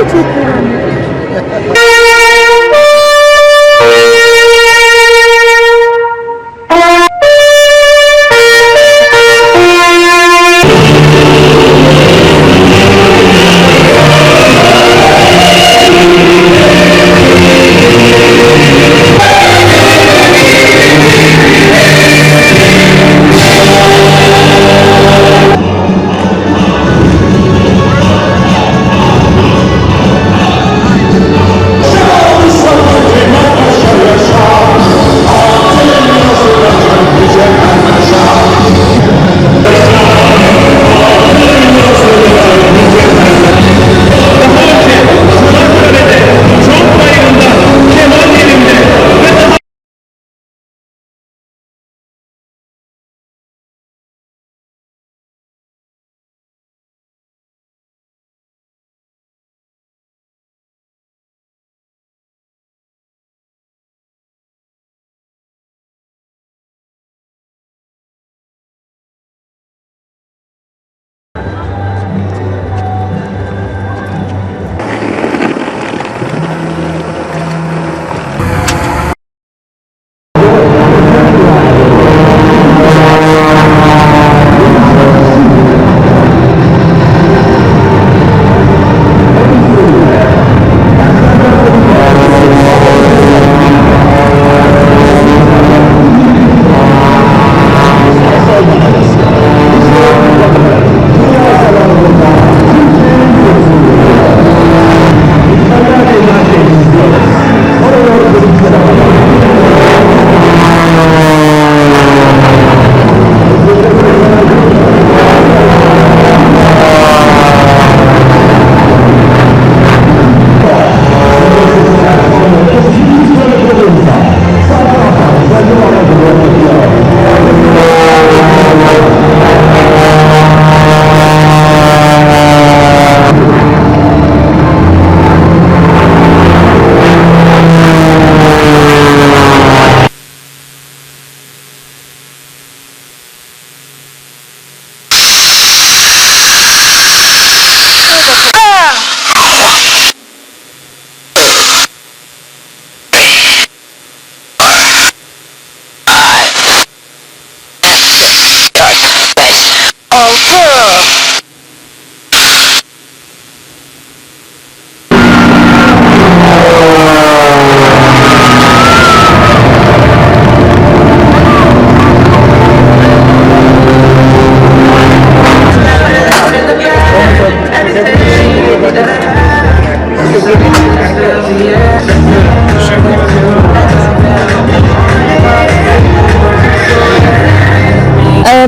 da çok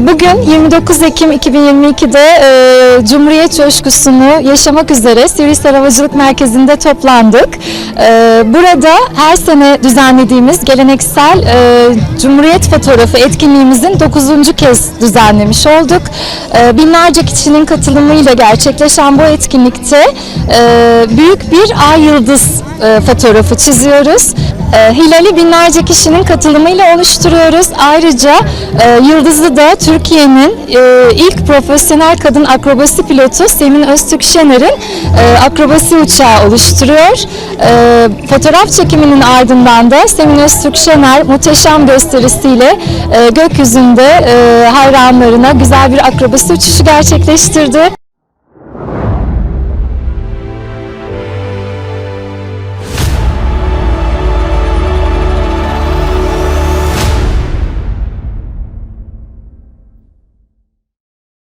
Bugün 29 Ekim 2022'de e, Cumhuriyet coşkusunu yaşamak üzere Sivrihisar Havacılık Merkezi'nde toplandık. Ee, Burada her sene düzenlediğimiz geleneksel e, Cumhuriyet fotoğrafı etkinliğimizin 9. kez düzenlemiş olduk. Ee, Binlerce kişinin katılımıyla gerçekleşen bu etkinlikte e, büyük bir ay yıldız e, fotoğrafı çiziyoruz. E, Hilali binlerce kişinin katılımıyla oluşturuyoruz. Ayrıca e, Yıldız'ı da Türkiye'nin e, ilk profesyonel kadın akrobasi pilotu Semin Öztürk Şener'in e, akrobasi uçağı oluşturuyor. E, fotoğraf çekiminin ardından da Semin Öztürk Şener muhteşem gösterisiyle e, gökyüzünde e, hayranlarına güzel bir akrobasi uçuşu gerçekleştirdi.